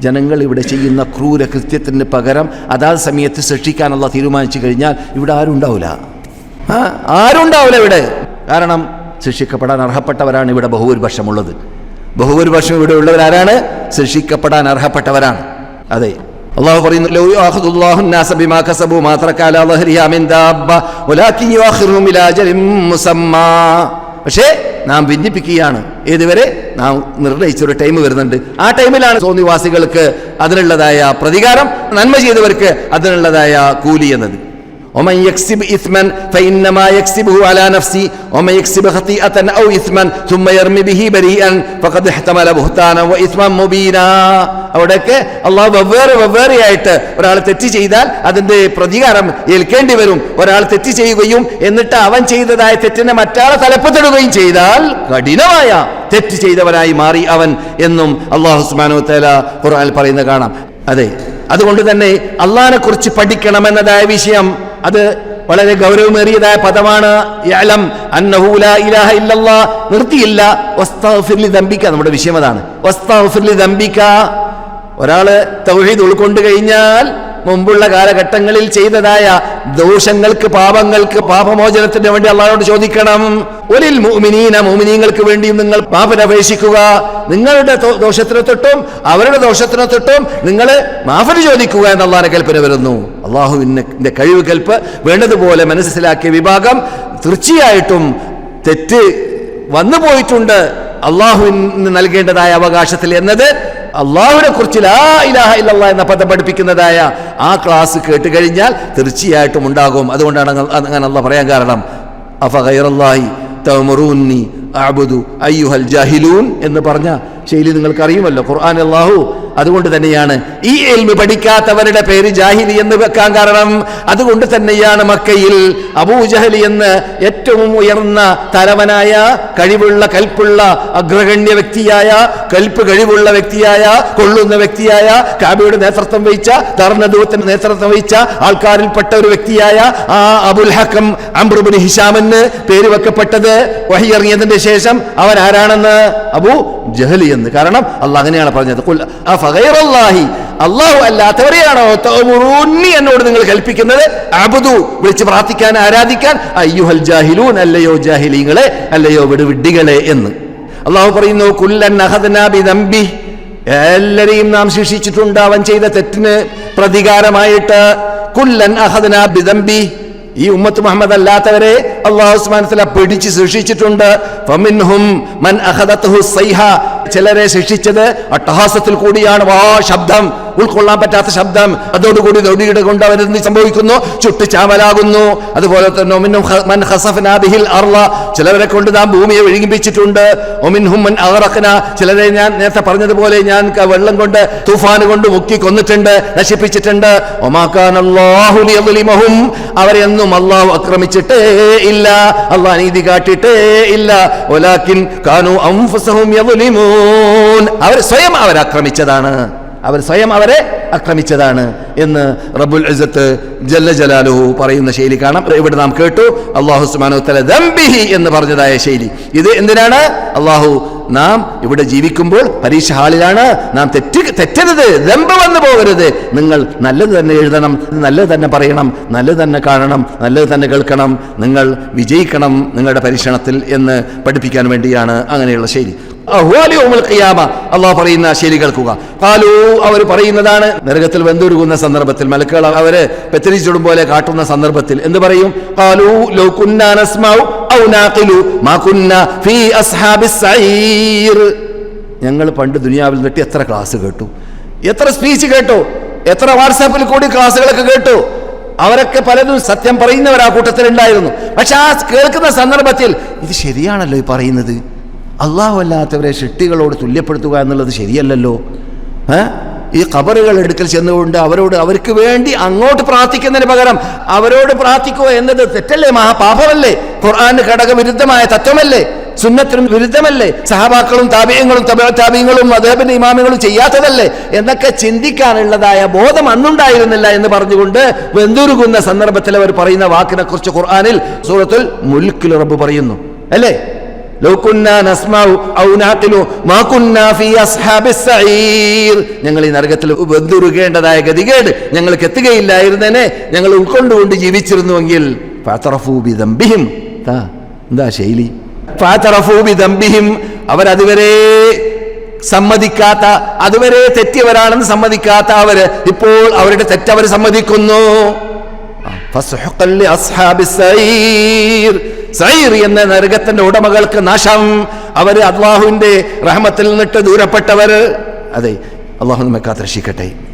ജനങ്ങൾ ഇവിടെ ചെയ്യുന്ന ക്രൂര കൃത്യത്തിന് പകരം അതാത് സമയത്ത് സൃഷ്ടിക്കാനുള്ള തീരുമാനിച്ചു കഴിഞ്ഞാൽ ഇവിടെ ആരും ഉണ്ടാവില്ല ആരും ഉണ്ടാവില്ല ഇവിടെ. കാരണം ശിക്ഷിക്കപ്പെടാൻ അർഹപ്പെട്ടവരാണ് ഇവിടെ ബഹുഭൂരിപക്ഷമുള്ളത്. ബഹുഭൂരിപക്ഷം ഇവിടെ ഉള്ളവരാരാണ് ശിക്ഷിക്കപ്പെടാൻ അർഹപ്പെട്ടവരാണ്. അതെ. അള്ളാഹു പറയുന്നു പക്ഷേ നാം ഭിന്നിപ്പിക്കുകയാണ് ഏതുവരെ നാം നിർണയിച്ചൊരു ടൈം വരുന്നുണ്ട് ആ ടൈമിലാണ് സോനിവാസികൾക്ക് അതിനുള്ളതായ പ്രതികാരം നന്മ ചെയ്തവർക്ക് അതിനുള്ളതായ കൂലി എന്നത് ومن يكسب إثما فإنما يكسبه على نفسه ومن يكسب خطيئة أو إثما ثم يرمي به بريئا فقد احتمل بهتانا وإثما مبينا അവിടെയൊക്കെ അള്ളാഹു വെവ്വേറെ വെവ്വേറെയായിട്ട് ഒരാൾ തെറ്റ് ചെയ്താൽ അതിന്റെ പ്രതികാരം ഏൽക്കേണ്ടി വരും. ഒരാൾ തെറ്റ് ചെയ്യുകയും എന്നിട്ട് അവൻ ചെയ്തതായ തെറ്റിനെ മറ്റാളെ തലപ്പത്തിടുകയും ചെയ്താൽ കഠിനമായ തെറ്റ് ചെയ്തവനായി മാറി അവൻ എന്നും അള്ളാഹു സുബ്ഹാനഹു തആല ഖുർആനിൽ പറയുന്നത് കാണാം. അതെ അതുകൊണ്ട് തന്നെ അള്ളാഹിനെ കുറിച്ച് പഠിക്കണമെന്നതായ വിഷയം അത് വളരെ ഗൗരവമേറിയതായ പദമാണ്. നിർത്തിയില്ല. നമ്മുടെ വിഷയം അതാണ്. ഒരാൾ തൗഹീദ് ഉൾക്കൊണ്ട് കഴിഞ്ഞാൽ മുമ്പുള്ള കാലഘട്ടങ്ങളിൽ ചെയ്തതായ ദോഷങ്ങൾക്ക് പാപങ്ങൾക്ക് പാപമോചനത്തിന് വേണ്ടി അള്ളാഹോട് ചോദിക്കണം. ഒരിൽ മോമിനീന മോമിനീങ്ങൾക്ക് വേണ്ടിയും നിങ്ങൾ മാഫിനപേക്ഷിക്കുക. നിങ്ങളുടെ ദോഷത്തിനെ തൊട്ടും അവരുടെ ദോഷത്തിനെ തൊട്ടും നിങ്ങൾ മാഫിന് ചോദിക്കുക എന്ന് അള്ളാഹിന്റെ കൽപ്പന വരുന്നു. അള്ളാഹുവിന്റെ കഴിവ് കൽപ്പ് വേണ്ടതുപോലെ മനസ്സിലാക്കിയ വിഭാഗം തീർച്ചയായിട്ടും തെറ്റ് വന്നു പോയിട്ടുണ്ട് അള്ളാഹുവിന് നൽകേണ്ടതായ അവകാശത്തിൽ എന്നത് അള്ളാഹുവിനെ കുറിച്ച് ലാ ഇലാഹ ഇല്ലല്ലാ എന്ന പദം പഠിപ്പിക്കുന്നതായ ആ ക്ലാസ് കേട്ട് കഴിഞ്ഞാൽ തീർച്ചയായിട്ടും ഉണ്ടാകും. അതുകൊണ്ടാണ് അങ്ങ് അങ്ങനെ അല്ല പറയാൻ കാരണം. അഅ്ബുദു അയ്യുഹൽ ജാഹിലൂൻ എന്ന് പറഞ്ഞ ശൈലി നിങ്ങൾക്ക് അറിയുമല്ലോ ഖുർആൻ അല്ലാഹു അതുകൊണ്ട് തന്നെയാണ് ഈ എൽമി പഠിക്കാത്തവരുടെ പേര് ജാഹിലി എന്ന് വെക്കാൻ കാരണം. അതുകൊണ്ട് തന്നെയാണ് മക്കയിൽ അബൂജഹലി എന്ന് ഏറ്റവും ഉയർന്ന തലവനായ കഴിവുള്ള കൽപ്പുള്ള അഗ്രഗണ്യ വ്യക്തിയായ കൽപ്പ് കഴിവുള്ള വ്യക്തിയായ കൊള്ളുന്ന വ്യക്തിയായ കാബിയുടെ നേതൃത്വം വഹിച്ച തർണദൂത്തിന്റെ നേതൃത്വം വഹിച്ച ആൾക്കാരിൽപ്പെട്ട ഒരു വ്യക്തിയായ ആ അബുൽ ഹക്കം അംബ്രുബിൻ ഹിഷാമെന്ന് പേര് വെക്കപ്പെട്ടത്. വഹിയിറങ്ങിയതിന്റെ ശേഷം അവൻ ആരാണെന്ന്? അബു ജഹലി എന്ന്. കാരണം അള്ളാഹ് അങ്ങനെയാണ് പറഞ്ഞത്. "ഖുൽ അഫഗൈറല്ലാഹി അള്ളാഹു അല്ലാത്തവരെയാണോ തഅ്മുറൂനി എന്നോട് നിങ്ങൾ കൽപ്പിക്കുന്നത്? അബുദു വിളിച്ച് പ്രാർത്ഥിക്കാൻ ആരാധിക്കാൻ. അയ്യുഹൽ ജാഹിലൂൻ അല്ലയോ ജാഹിലീങ്ങളെ അല്ലയോ വിടുവിഡികളെ എന്ന്. അള്ളാഹു പറയുന്നു കുല്ലൻ അഹദ്നാ ബിദംബി എല്ലാരെയും നാം ശിക്ഷിച്ചിട്ടുണ്ട് അവൻ ചെയ്ത തെറ്റിന് പ്രതികാരമായിട്ട്. കുല്ലൻ അഹദ്നാ ബിദംബി ഈ ഉമ്മത്ത് മുഹമ്മദ് അല്ലാത്തവരെ അള്ളാഹു ഉസ്മാനത്തില പിടിച്ച് ശിക്ഷിച്ചിട്ടുണ്ട്. ചിലരെ ശിക്ഷിച്ചത് അട്ടഹാസത്തിൽ കൂടിയാണ്. വാ ശബ്ദം. ഉൾക്കൊള്ളാൻ പറ്റാത്ത ശബ്ദം. അതോടുകൂടി നൊടിയുടെ കൊണ്ട് അവരെന്ത് സംഭവിക്കുന്നു. ചുട്ട് ചാമലാകുന്നു അതുപോലെ തന്നെ ഒമിനും മൻ അർള. ചിലവരെ കൊണ്ട് നാം ഭൂമിയെ വിഴുങ്ങിപ്പിച്ചിട്ടുണ്ട്. ഒമിൻഹും മൻ ചിലരെ ഞാൻ നേരത്തെ പറഞ്ഞതുപോലെ ഞാൻ വെള്ളം കൊണ്ട് തൂഫാൻ കൊണ്ട് മുക്കി കൊന്നിട്ടുണ്ട് നശിപ്പിച്ചിട്ടുണ്ട്. ഒമാക്കാനല്ലാഹു ലിയദ്ലിമഹും. അവരെന്നും അള്ളാഹു അക്രമിച്ചിട്ടേ ഇല്ല. അള്ളാഹ് നീതി കാട്ടിട്ടേ ഇല്ല. കാനു അംഫുസഹും യദ്ലിമൂൻ. അവർ സ്വയം അവർ ആക്രമിച്ചതാണ്. അവർ സ്വയം അവരെ ആക്രമിച്ചതാണ് എന്ന് റബ്ബുൽ ഇസത്ത് ജല്ല ജലാലു പറയുന്ന ശൈലി കാണാം. ഇവിടെ നാം കേട്ടു അള്ളാഹു തല ദംബിഹി എന്ന് പറഞ്ഞതായ ശൈലി. ഇത് എന്തിനാണ്? അള്ളാഹു നാം ഇവിടെ ജീവിക്കുമ്പോൾ പരീക്ഷ ഹാളിലാണ്. നാം തെറ്റ് തെറ്റരുത് ദമ്പ് വന്നു പോകരുത്. നിങ്ങൾ നല്ലത് തന്നെ എഴുതണം നല്ലത് തന്നെ പറയണം നല്ലത് തന്നെ കാണണം നല്ലത് തന്നെ കേൾക്കണം. നിങ്ങൾ വിജയിക്കണം നിങ്ങളുടെ പരീക്ഷണത്തിൽ എന്ന് പഠിപ്പിക്കാൻ വേണ്ടിയാണ് അങ്ങനെയുള്ള ശൈലി. അള്ളാഹു പറയുന്ന ശരി കേൾക്കുക. കാലു അവർ പറയുന്നതാണ്. നരകത്തിൽ വെന്തുരുകുന്ന സന്ദർഭത്തിൽ മലക്കുകൾ അവരെ പെത്തിരിച്ചിടും പോലെ കാട്ടുന്ന സന്ദർഭത്തിൽ. എന്ത് പറയും? കാലു ഞങ്ങൾ പണ്ട് ദുനിയാവിൽ നിന്നിട്ട് എത്ര ക്ലാസ് കേട്ടു? എത്ര സ്പീച്ച് കേട്ടു? എത്ര വാട്സാപ്പിൽ കൂടി ക്ലാസ്സുകളൊക്കെ കേട്ടു? അവരൊക്കെ പലതും സത്യം പറയുന്നവർ ആ കൂട്ടത്തിലുണ്ടായിരുന്നു. പക്ഷെ ആ കേൾക്കുന്ന സന്ദർഭത്തിൽ ഇത് ശരിയാണല്ലോ ഈ പറയുന്നത്. അള്ളാഹു അല്ലാത്തവരെ ഷിട്ടികളോട് തുല്യപ്പെടുത്തുക എന്നുള്ളത് ശരിയല്ലല്ലോ? ഈ കബറുകൾ എടുക്കൽ ചെന്നുകൊണ്ട് അവരോട് അവർക്ക് വേണ്ടി അങ്ങോട്ട് പ്രാർത്ഥിക്കുന്നതിന് പകരം അവരോട് പ്രാർത്ഥിക്കുക എന്നത് തെറ്റല്ലേ? മഹാപാപമല്ലേ? ഖുർആന് ഘടകവിരുദ്ധമായ തത്വമല്ലേ? സുന്നത്തിനും വിരുദ്ധമല്ലേ? സഹബാക്കളും താപീയങ്ങളും താപീയങ്ങളും അദ്ദേഹത്തിന്റെ ഇമാമികളും ചെയ്യാത്തതല്ലേ? എന്നൊക്കെ ചിന്തിക്കാനുള്ളതായ ബോധം അന്നുണ്ടായിരുന്നില്ല എന്ന് പറഞ്ഞുകൊണ്ട് വെന്തുരുകുന്ന സന്ദർഭത്തിൽ അവർ പറയുന്ന വാക്കിനെ കുറിച്ച് ഖുർആാനിൽ സൂറത്തുൽ മുൽക്കിൽ റബ്ബ് പറയുന്നു. അല്ലേ? ഞങ്ങൾ ഈ നരകത്തിൽ വെന്തുരുകേണ്ടതായ ഗതികേട് ഞങ്ങൾക്ക് എത്തുകയില്ലായിരുന്നേനെ. ഞങ്ങൾ ഉൾക്കൊണ്ടുകൊണ്ട് ജീവിച്ചിരുന്നുവെങ്കിൽ എന്താ ശൈലി? അവരതുവരെ സമ്മതിക്കാത്ത അതുവരെ തെറ്റിയവരാണെന്ന് സമ്മതിക്കാത്ത അവർ ഇപ്പോൾ അവരുടെ തെറ്റവർ സമ്മതിക്കുന്നു. സഈർ എന്ന നരകത്തിന്റെ ഉടമകൾക്ക് നാശം. അവർ അള്ളാഹുവിന്റെ റഹ്മത്തിൽ നിന്നിട്ട് ദൂരപ്പെട്ടവർ അതെ അള്ളാഹു നമ്മെ കാത്തിരക്ഷിക്കട്ടെ.